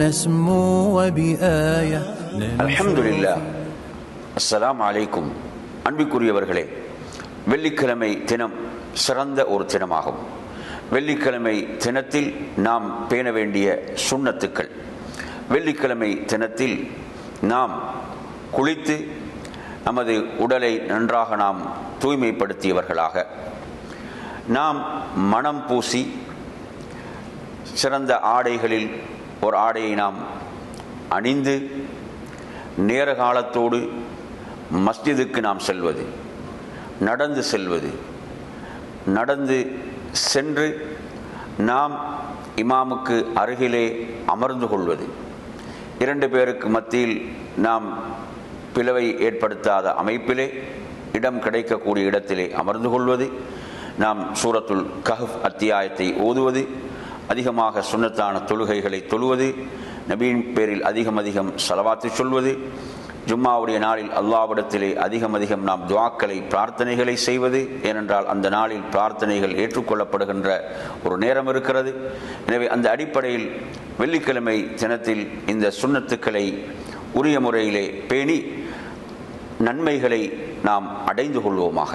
نسمو وبآية அல்ஹம்துலில்லா அஸ்ஸலாமு அலைக்கும் அன்பிற்குரியவர்களே வெள்ளிக்கிழமை தினம் சிறந்த ஒரு தினமாகும் வெள்ளிக்கிழமை தினத்தில் நாம் பேண வேண்டிய சுண்ணத்துக்கள் வெள்ளிக்கிழமை தினத்தில் நாம் குளித்து நமது உடலை நன்றாக நாம் தூய்மைப்படுத்தியவர்களாக நாம் மனம் பூசி சிறந்த ஆடைகளில் ஒரு ஆடையை நாம் அணிந்து நேர காலத்தோடு மஸ்ஜிதுக்கு நாம் செல்வது நடந்து செல்வது. நடந்து சென்று நாம் இமாமுக்கு அருகிலே அமர்ந்து கொள்வது. இரண்டு பேருக்கு மத்தியில் நாம் பிளவை ஏற்படுத்தாத அமைப்பிலே இடம் கிடைக்கக்கூடிய இடத்திலே அமர்ந்து கொள்வது. நாம் சூரத்துல் கஹப் அத்தியாயத்தை ஓதுவது. அதிகமாக சுன்னத்தான தொழுகைகளை தொழுவது நபியின் பேரில் அதிகம் அதிகம் செலவாத்து சொல்வது ஜும்மாவுடைய நாளில் அல்லாவிடத்திலே அதிகம் அதிகம் நாம் துவாக்களை பிரார்த்தனைகளை செய்வது ஏனென்றால் அந்த நாளில் பிரார்த்தனைகள் ஏற்றுக்கொள்ளப்படுகின்ற ஒரு நேரம் இருக்கிறது. எனவே அந்த அடிப்படையில் வெள்ளிக்கிழமை தினத்தில் இந்த சுண்ணத்துக்களை உரிய முறையிலே பேணி நன்மைகளை நாம் அடைந்து கொள்வோமாக.